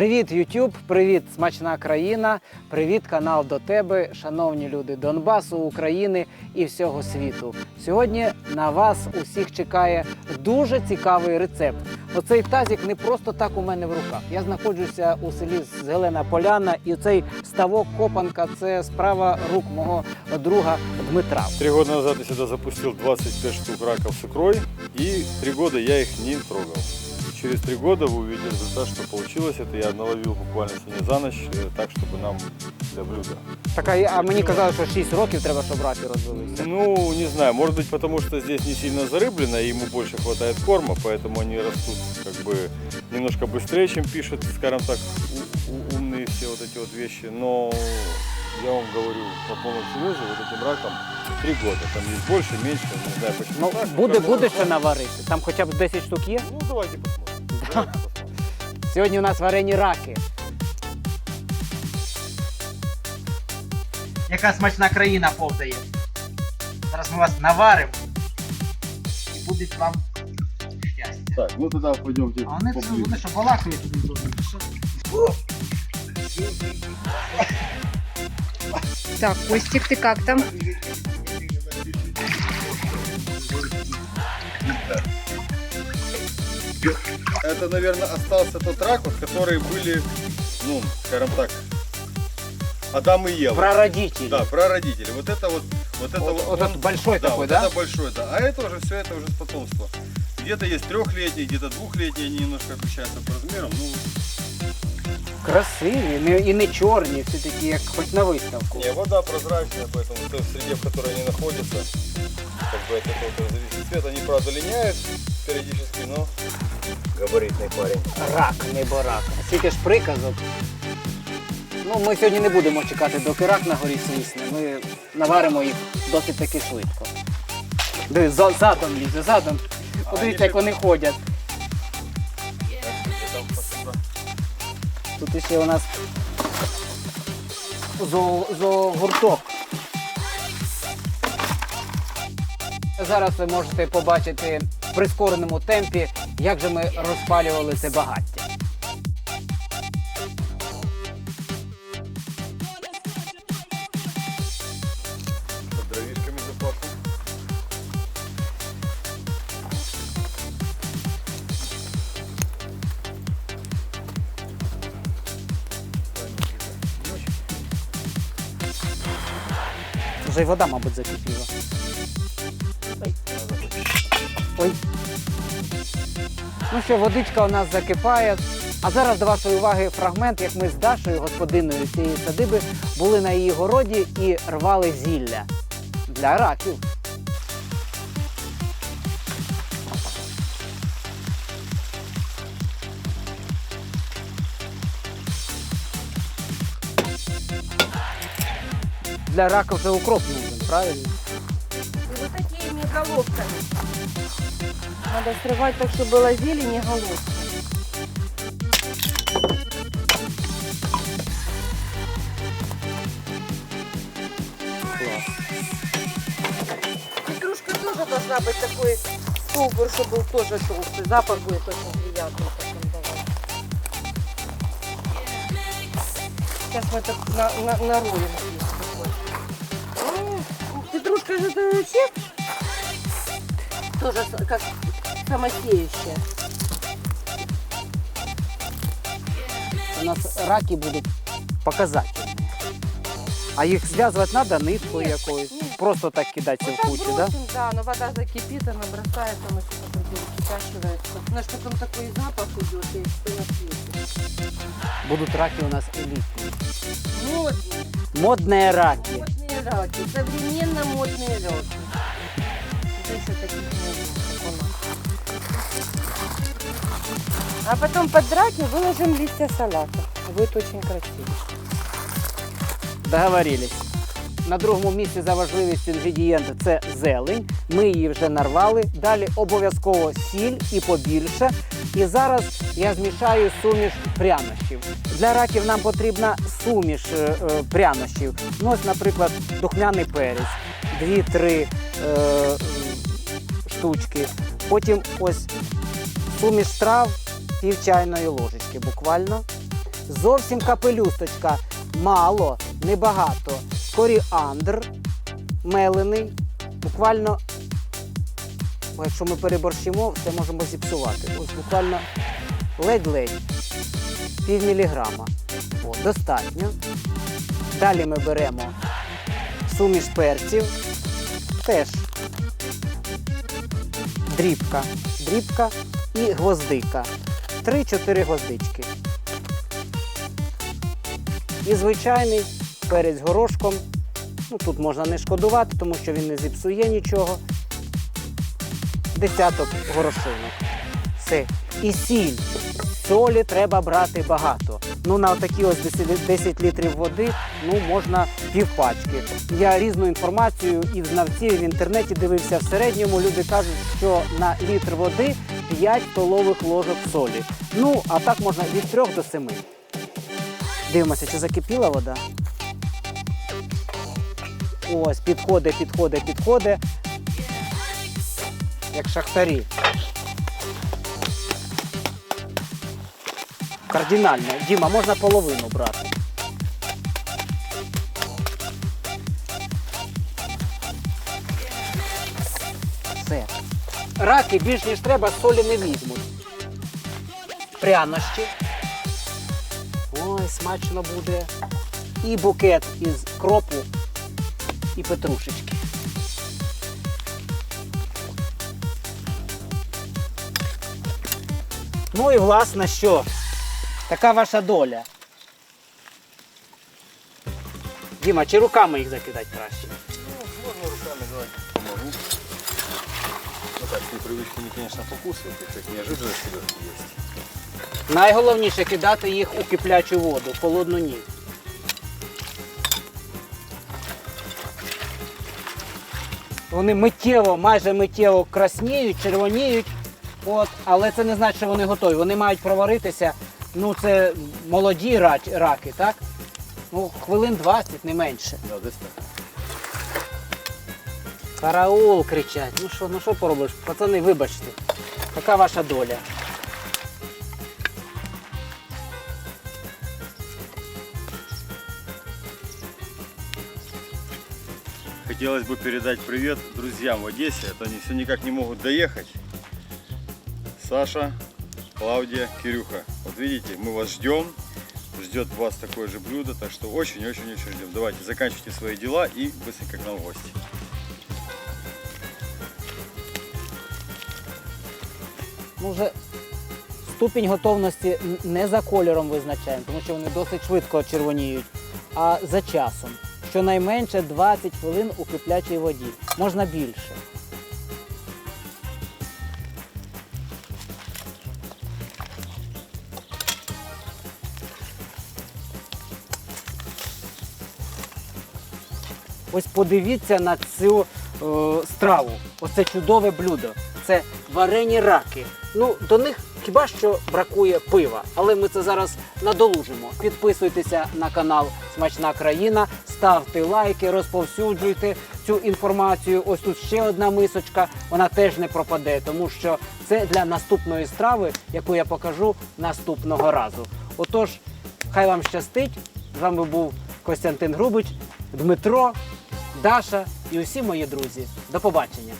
Привіт, YouTube, привіт, смачна країна, привіт, канал до тебе, шановні люди Донбасу, України і всього світу. Сьогодні на вас усіх чекає дуже цікавий рецепт. Оцей тазик не просто так у мене в руках. Я знаходжуся у селі Зелена Поляна, і цей ставок Копанка це справа рук мого друга Дмитра. Три года назад я сюда запустил 25 штук раков с икрой, и три года я их не трогал И через три года вы увидите результат, что получилось. Это я наловил буквально сегодня за ночь, э, так, чтобы нам для блюда. Так, а я- а мені казали, що 6 років треба, щоб раки розвилися. Ну, не знаю, может быть, потому что здесь не сильно зарыблено, и ему больше хватает корма, поэтому они растут как бы немножко быстрее, чем пишут, скажем так, у- у- умные все вот эти вот вещи. Но я вам говорю по полному серьезе, вот этим раком три года. Там есть больше, меньше, не знаю почему. Ну, так, буде, каждый буде раз що наварити. Там хоча б 10 штук є. Ну, давайте посмотрим. Давайте посмотрим. Сьогодні у нас варені раки. Яка смачна країна повзає. Зараз ми вас наваримо. І буде вам щастя. Так, ну тогда пойдемте А вони, поближе. вони що балакають туди зовсім. Що? Так, Костик, ты как там? Это, наверное, остался тот рак, вот, которые были, ну, скажем так, Адам и Ева. Прародителі. Да, прародители. Вот это вот, вот это Вот, вот, вот он- этот большой да, такой, вот да? это большой, да. А это уже все, это уже потомство. Где-то есть трехлетние, где-то двухлетние, они немножко отличаются по размерам. Ну, Красиві, не, і не чорні, всі такі, як хоч на виставку. не, вода прозрачная, поэтому в той среде, в которой они находятся, как бы от этого тоже зависит цвет. Они, правда, линяют периодически, но габаритный парень. Рак, не борак. А скільки ж приказок. Ну, ми сьогодні не будемо чекати, доки рак на горі свісне. Ми наваримо їх досить таки швидко. Диви, за- задом лізе, задом. Подивіться, як вони ходять. Тут ще у нас зо, зоогурток. Зараз ви можете побачити в прискореному темпі, як же ми розпалювали це багаття. Вже й вода, мабуть, закипіла. Ну що, водичка у нас закипає. А зараз до вашої уваги фрагмент, як ми з Дашою, господиною цієї садиби, були на її городі і рвали зілля для раків. Для рака вже укроп нужен, правильно? Вот такими головками. Надо срывать так, чтобы была зелень и головка. Петрушка тоже должна быть такой столбур, чтобы был тоже толстый. Запах будет очень приятный. Сейчас мы это на, на, нароем Петрушка же это вообще тоже как самосеющая. У нас раки будуть показательні. А їх зв'язувати треба ниткою Ні, якоюсь. ні. Просто так кидатися Вот в так кучу, так? Да? бросим, да, но вода закипит, она бросается, она что-то кипячивается. Знаешь, потом такой запах идет, и все на свете. Будуть раки у нас елітні. Модные, Модні раки. модные раки, современно модные раки. А потом под раки выложим листья салата. Будет очень красиво. Договорились. На другому місці за важливістю інгредієнти це зелень. Ми її вже нарвали. Далі обов'язково сіль і побільше. І зараз я змішаю суміш прянощів. Для раків нам потрібна суміш е, е, прянощів. Ну, ось, наприклад, духмяний перець, 2-3 е, штучки. Потім ось суміш трав пів чайної ложечки буквально. зовсім капелюсточка. Мало, небагато. Коріандр мелений. Буквально, якщо ми переборщимо, все можемо зіпсувати. Ось буквально ледь-ледь. Пів міліграма. О, достатньо. Далі ми беремо суміш перців. Теж дрібка. Дрібка і гвоздика. 3-4 гвоздички. І звичайний перець горошком. Ну, тут можна не шкодувати, тому що він не зіпсує нічого. Десяток горошинок. Все. І сіль. Солі треба брати багато. Ну, на такі ось 10, 10 літрів води ну, можна півпачки. Я різну інформацію і в знавців, і в інтернеті дивився в середньому. Люди кажуть, що на літр води 5 столових ложок солі. Ну, а так можна від 3 до 7. Дивимося, чи закипіла вода. Ось, підходить, підходить, підходить. Як шахтарі. Кардинально. Діма, можна половину брати. Все. Раки більш ніж треба солі не візьмуть. Прянощі. Ой, смачно буде. І букет із кропу і петрушечки. Ну і власне що? Така ваша доля. Діма, чи руками їх закидати краще? Ну, можно руками, давай помогу. Ну так, с непривычки они, конечно, покусывают, и как себе есть. Найголовніше кидати їх у киплячу воду, в холодну ні. Вони миттєво, майже миттєво красніють, червоніють, от, але це не значить, що вони готові. Вони мають проваритися. Ну, це молоді раки, так? Ну, хвилин 20, не менше. Да, десь так. Караул кричать. Ну що, ну що поробиш? Пацани, вибачте. Така ваша доля. Хотелось бы передать привет друзьям в Одессе, а то они все никак не могут доехать. Саша, Клавдия, Кирюха. Вот видите, мы вас ждем. Ждет вас такое же блюдо, так что очень-очень-очень ждем. Давайте, заканчивайте свои дела и быстренько к нам в гости. Вже ступінь готовності не за кольором визначаємо, тому що вони досить швидко червоніють, а за часом. Щонайменше 20 хвилин у киплячій воді. Можна більше. Ось подивіться на цю е, страву. Оце чудове блюдо. Це варені раки. Ну, до них хіба що бракує пива, але ми це зараз надолужимо. Підписуйтеся на канал Смачна країна, ставте лайки, розповсюджуйте цю інформацію. Ось тут ще одна мисочка, вона теж не пропаде, тому що це для наступної страви, яку я покажу наступного разу. Отож, хай вам щастить. З вами був Костянтин Грубич, Дмитро, Даша і усі мої друзі. До побачення!